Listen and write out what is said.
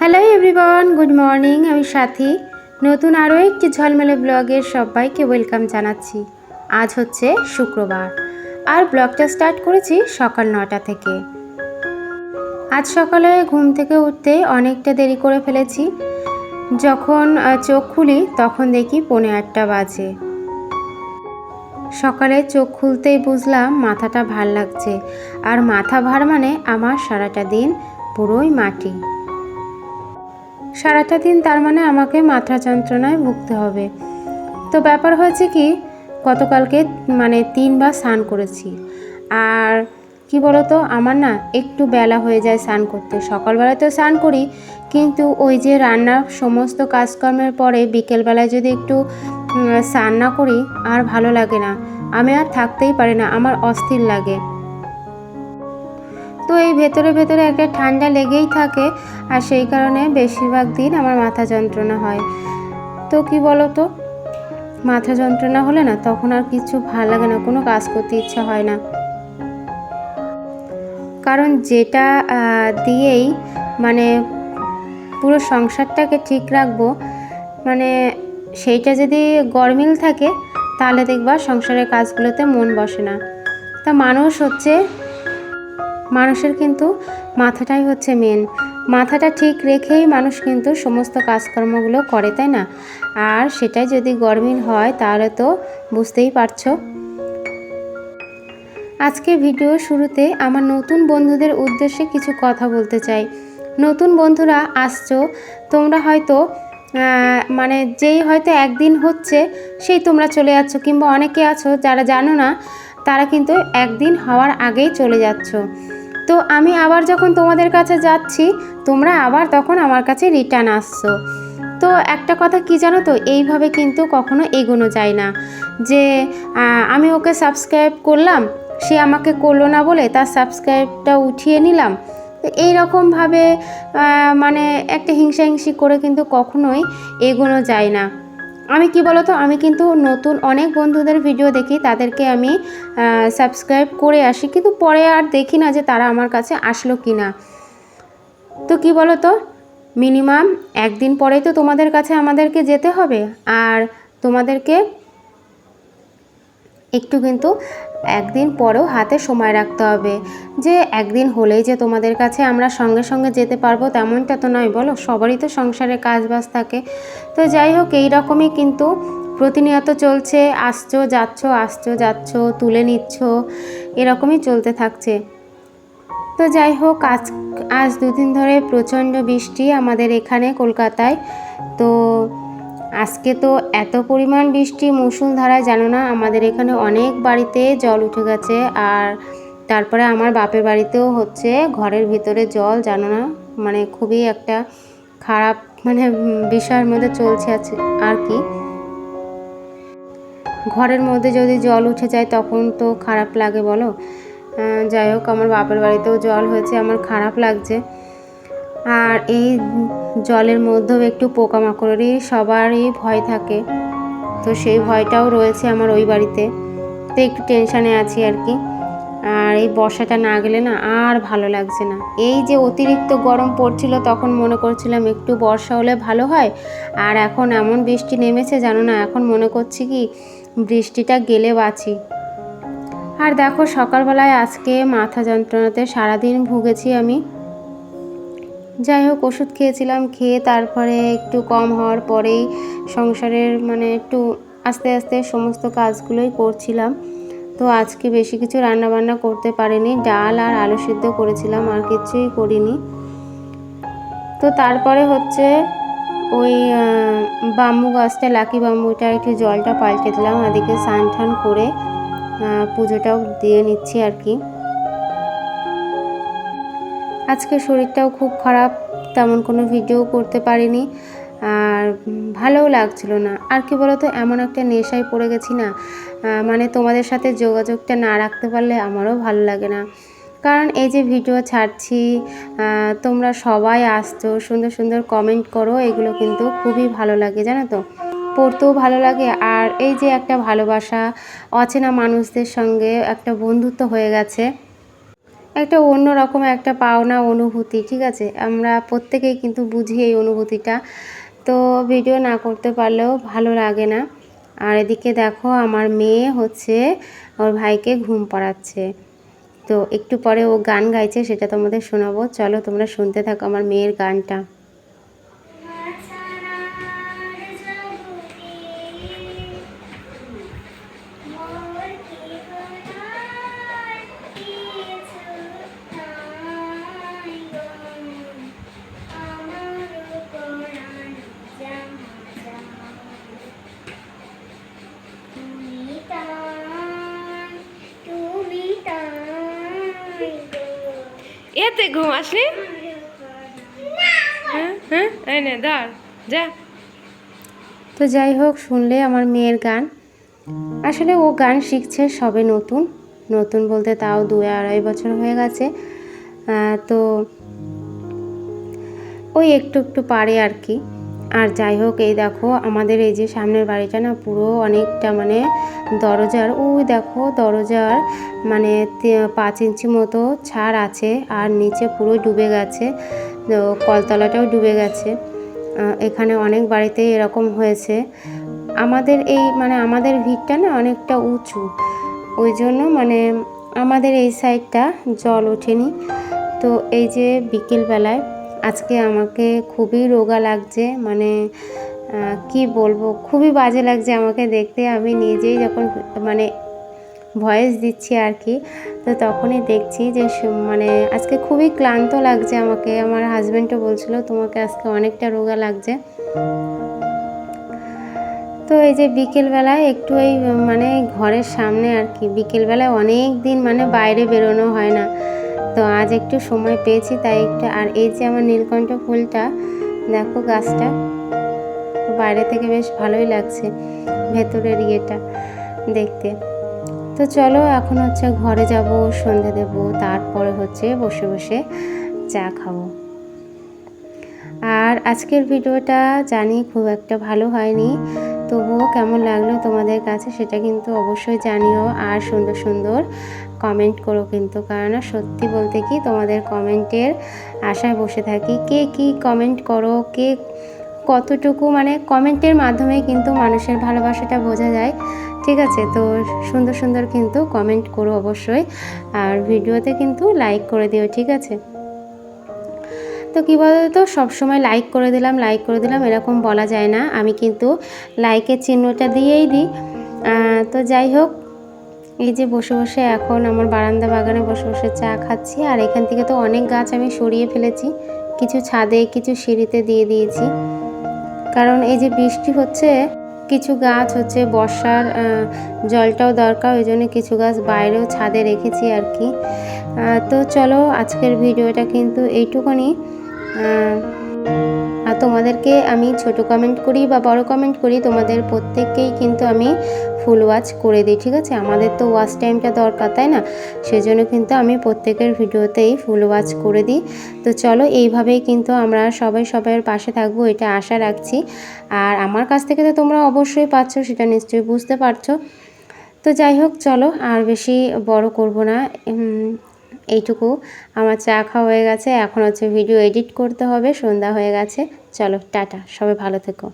Hello everyone good morning আমি সাথী। নতুন আরও একটি ঝলমেলে ব্লগের সবাইকে ওয়েলকাম জানাচ্ছি। আজ হচ্ছে শুক্রবার। আর ব্লগটা স্টার্ট করেছি সকাল নটা থেকে। আজ সকালে ঘুম থেকে উঠতে অনেকটা দেরি করে ফেলেছি। যখন চোখ খুলি, তখন দেখি পৌনে আটটা বাজে। সকালে চোখ খুলতেই বুঝলাম মাথাটা ভালো লাগছে। আর মাথা ভার মানে আমার সারাটা দিন পুরোই মাটি। সারাটা দিন তার মানে আমাকে মাথা যন্ত্রণায় ভুগতে হবে। তো ব্যাপার হয়েছে কি, গতকালকে মানে তিনবার স্নান করেছি। আর কি বলতো, আমার না একটু বেলা হয়ে যায় স্নান করতে। সকালবেলায় সকালবেলাতেও স্নান করি, কিন্তু ওই যে রান্নার সমস্ত কাজকর্মের পরে বিকেলবেলায় যদি একটু স্নান না করি, আর ভালো লাগে না। আমি আর থাকতেই পারি না, আমার অস্থির লাগে। তো ভেতরে ভেতরে একটা ঠান্ডা লেগেই থাকে আর সেই কারণে বেশিরভাগ দিন আমার মাথা যন্ত্রণা হয়। তো কি বলো তো মাথা যন্ত্রণা হলে না তখন আর কিছু ভালো লাগে না, কোনো কাজ করতে ইচ্ছা হয় না। কারণ যেটা দিয়েই মানে পুরো সংসারটাকে ঠিক রাখব মানে সেইটা যদি গরমিল থাকে তাহলে দেখবা সংসারের কাজগুলোতে মন বসে না। তা মানুষ হচ্ছে মানুষের কিন্তু মাথাটাই হচ্ছে মেন মাথাটা ঠিক রেখেই মানুষ কিন্তু সমস্ত কাজকর্মগুলো করে, তাই না? আর সেটাই যদি গরমিল হয়, তাহলে তো বুঝতেই পারছ। আজকে ভিডিও শুরুতে আমার নতুন বন্ধুদের উদ্দেশ্যে কিছু কথা বলতে চাই। নতুন বন্ধুরা আসছো, তোমরা হয়তো মানে যেই হয়তো একদিন হচ্ছে, সেই তোমরা চলে যাচ্ছ, কিংবা অনেকে আছো যারা জানো না, তারা কিন্তু একদিন হওয়ার আগেই চলে যাচ্ছ। তো আমি আবার যখন তোমাদের কাছে যাচ্ছি তোমরা আবার তখন আমার কাছে রিটার্ন আসছো। তো একটা কথা কি জানো তো এইভাবে কিন্তু কখনো এগোনো যায় না। যে আমি ওকে সাবস্ক্রাইব করলাম সে আমাকে করল না বলে তার সাবস্ক্রাইবটা উঠিয়ে নিলাম। তো এইরকমভাবে আহ, মানে একটা হিংসা হিংসি করে কিন্তু কখনোই এগোনো যায় না। আমি কি বলতো, আমি কিন্তু নতুন অনেক বন্ধুদের ভিডিও দেখি, তাদেরকে আমি সাবস্ক্রাইব করে আসি, কিন্তু পরে আর দেখি না যে তারা আমার কাছে আসলো কি না তো কি বলতো মিনিমাম একদিন পরেই তো তোমাদের কাছে আমাদেরকে যেতে হবে, আর তোমাদেরকে একটু কিন্তু একদিন পরেও হাতে সময় রাখতে হবে। যে একদিন হলেই যে তোমাদের কাছে আমরা সঙ্গে সঙ্গে যেতে পারব তেমনটা তো নয়, বলো? সবারই তো সংসারে কাজ বাজ থাকে। তো যাই হোক, এই রকমই কিন্তু প্রতিনিয়ত চলছে। আসছো, যাচ্ছ আসছো, যাচ্ছ, তুলে নিচ্ছ, এরকমই চলতে থাকছে। তো যাই হোক, আজ আজ দুদিন ধরে প্রচণ্ড বৃষ্টি আমাদের এখানে কলকাতায়। তো আজকে তো এত পরিমাণ বৃষ্টি মুষলধারায় জানো না, আমাদের এখানে অনেক বাড়িতে জল উঠে গেছে আর তারপরে আমার বাপের বাড়িতেও হচ্ছে ঘরের ভিতরে জল, জানো না? মানে খুবই একটা খারাপ মানে বিষয়ের মধ্যে চলছে আছে, আর কি? ঘরের মধ্যে যদি জল উঠে যায় তখন তো খারাপ লাগে বলো। যাই হোক, আমার বাপের বাড়িতেও জল হয়েছে, আমার খারাপ লাগছে। আর এই জলের মধ্যেও একটু পোকামাকড়েরই সবারই ভয় থাকে। তো সেই ভয়টাও রয়েছে আমার ওই বাড়িতে। তো একটু টেনশানে আছি আর কি। আর এই বর্ষাটা না গেলে না আর ভালো লাগছে না। এই যে অতিরিক্ত গরম পড়ছিল, তখন মনে করছিলাম একটু বর্ষা হলে ভালো হয়। আর এখন এমন বৃষ্টি নেমেছে জানো না, এখন মনে করছি কি বৃষ্টিটা গেলে বাঁচি। আর দেখো সকালবেলায় আজকে মাথা যন্ত্রণাতে সারাদিন ভুগেছি আমি। যাই হোক, ওষুধ খেয়েছিলাম, খেয়ে তারপরে একটু কম হওয়ার পরেই সংসারের মানে একটু আস্তে আস্তে সমস্ত কাজগুলোই করছিলাম। তো আজকে বেশি কিছু রান্না বান্না করতে পারিনি, ডাল আর আলু সিদ্ধ করেছিলাম, আর কিছুই করিনি। তো তারপরে হচ্ছে ওই বাম্বু গাছটা, লাকি বাম্বুটা একটু জলটা পাল্টে দিলাম এদিকে স্নান টান করে পুজোটাও দিয়ে নিচ্ছি আর কি। আজকে শরীরটাও খুব খারাপ, তেমন কোনো ভিডিও করতে পারিনি। আর ভালোও লাগছিল না। আর কি বলতো, এমন একটা নেশায় পড়ে গেছি না মানে তোমাদের সাথে যোগাযোগটা না রাখতে পারলে আমারও ভালো লাগে না। কারণ এই যে ভিডিও ছাড়ছি তোমরা সবাই আসছো, সুন্দর সুন্দর কমেন্ট করো, এগুলো কিন্তু খুবই ভালো লাগে, জানো তো? পড়তেও ভালো লাগে। আর এই যে একটা ভালোবাসা, অচেনা মানুষদের সঙ্গে একটা বন্ধুত্ব হয়ে গেছে। একটা অন্য রকম একটা পাওনা, অনুভূতি, ঠিক আছে? আমরা প্রত্যেকেই কিন্তু বুঝি এই অনুভূতিটা। তো ভিডিও না করতে পারলেও ভালো লাগে না। আর এদিকে দেখো, আমার মেয়ে হচ্ছে ওর ভাইকে ঘুম পাড়াচ্ছে। তো একটু পরে ও গান গাইছে, সেটা তোমাদের শোনাবো। চলো তোমরা শুনতে থাকো আমার মেয়ের গানটা। এতে ঘুম আসলি? হ্যাঁ হ্যাঁ ধর যা। তো যাই হোক, শুনলে আমার মেয়ের গান। আসলে ও গান শিখছে, সবে নতুন। নতুন বলতে তাও দু আড়াই বছর হয়ে গেছে। তো ওই একটু একটু পারে আর কি। আর যাই হোক, এই দেখো আমাদের এই যে সামনের বাড়িটা না পুরো অনেকটা মানে দরজার, ওই দেখো দরজার মানে পাঁচ ইঞ্চি মতো ছাড় আছে আর নিচে পুরো ডুবে গেছে কলতলাটাও ডুবে গেছে। এখানে অনেক বাড়িতে এরকম হয়েছে। আমাদের এই মানে আমাদের ভিড়টা না অনেকটা উঁচু, ওই জন্য মানে আমাদের এই সাইডটা জল ওঠেনি। তো এই যে বিকেলবেলায় আজকে আমাকে খুবই রোগা লাগছে মানে কি বলব, খুবই বাজে লাগছে আমাকে দেখতে। আমি নিজেই যখন মানে ভয়েস দিচ্ছি আর কি, তো তখনই দেখছি যে মানে আজকে খুবই ক্লান্ত লাগছে আমাকে। আমার হাজব্যান্ডও বলছিল, তোমাকে আজকে অনেকটা রোগা লাগছে। তো এই যে বিকেলবেলায় একটু এই মানে ঘরের সামনে আর কি, বিকেলবেলায় অনেক দিন মানে বাইরে বেরোনো হয় না। তো আজ একটু সময় পেয়েছি, তাই একটু, আর এই যে আমার নীলকণ্ঠ ফুলটা, দেখো গাছটা বাইরে থেকে বেশ ভালোই লাগছে ভেতরের ইয়েটা দেখতে। তো চলো এখন হচ্ছে ঘরে যাব, সন্ধে দেব, তারপরে হচ্ছে বসে বসে চা খাব। আর আজকের ভিডিওটা জানি খুব একটা ভালো হয়নি, তবুও কেমন লাগল তোমাদের কাছে সেটা কিন্তু অবশ্যই জানিও আর সুন্দর সুন্দর কমেন্ট করো কিন্তু, কারণ সত্যি বলতে কি তোমাদের কমেন্টের আশায় বসে থাকি, কে কি কমেন্ট করো, কে কতটুকু মানে কমেন্টের মাধ্যমে কিন্তু মানুষের ভালোবাসাটা বোঝা যায়, ঠিক আছে? তো সুন্দর সুন্দর কিন্তু কমেন্ট করো অবশ্যই, আর ভিডিওতে কিন্তু লাইক করে দিও, ঠিক আছে? তো কী বলতো তো সবসময় লাইক করে দিলাম লাইক করে দিলাম, এরকম বলা যায় না। আমি কিন্তু লাইকের চিহ্নটা দিয়েই দিই। তো যাই হোক, এই যে বসে বসে এখন আমার বারান্দা বাগানে বসে বসে চা খাচ্ছি, আর এখান থেকে তো অনেক গাছ আমি সরিয়ে ফেলেছি। কিছু ছাদে, কিছু সিঁড়িতে দিয়ে দিয়েছি। কারণ এই যে বৃষ্টি হচ্ছে, কিছু গাছ হচ্ছে বর্ষার জলটাও দরকার, ওই জন্য কিছু গাছ বাইরেও ছাদে রেখেছি আর কি। তো চলো, আজকের ভিডিওটা কিন্তু এইটুকুনি। আর তোমাদেরকে আমি ছোট কমেন্ট করি বা বড় কমেন্ট করি, তোমাদের প্রত্যেককেই কিন্তু আমি ফুল ওয়াচ করে দিই, ঠিক আছে? আমাদের তো ওয়াচ টাইমটা দরকার, তাই না? সেজন্য কিন্তু আমি প্রত্যেকের ভিডিওতেই ফুল ওয়াচ করে দিই। তো চলো, এইভাবেই কিন্তু আমরা সবাই সবাইয়ের পাশে থাকব, এটা আশা রাখছি। আর আমার কাছ থেকে তো তোমরা অবশ্যই পাচ্ছ, সেটা নিশ্চয়ই বুঝতে পারছ। তো যাই হোক, চলো, আর বেশি বড় করব না। এইটুকু। আমার চা খাওয়া হয়ে গেছে, এখন হচ্ছে ভিডিও এডিট করতে হবে, সন্ধ্যা হয়ে গেছে। চলো, টাটা, সবাই ভালো থেকো।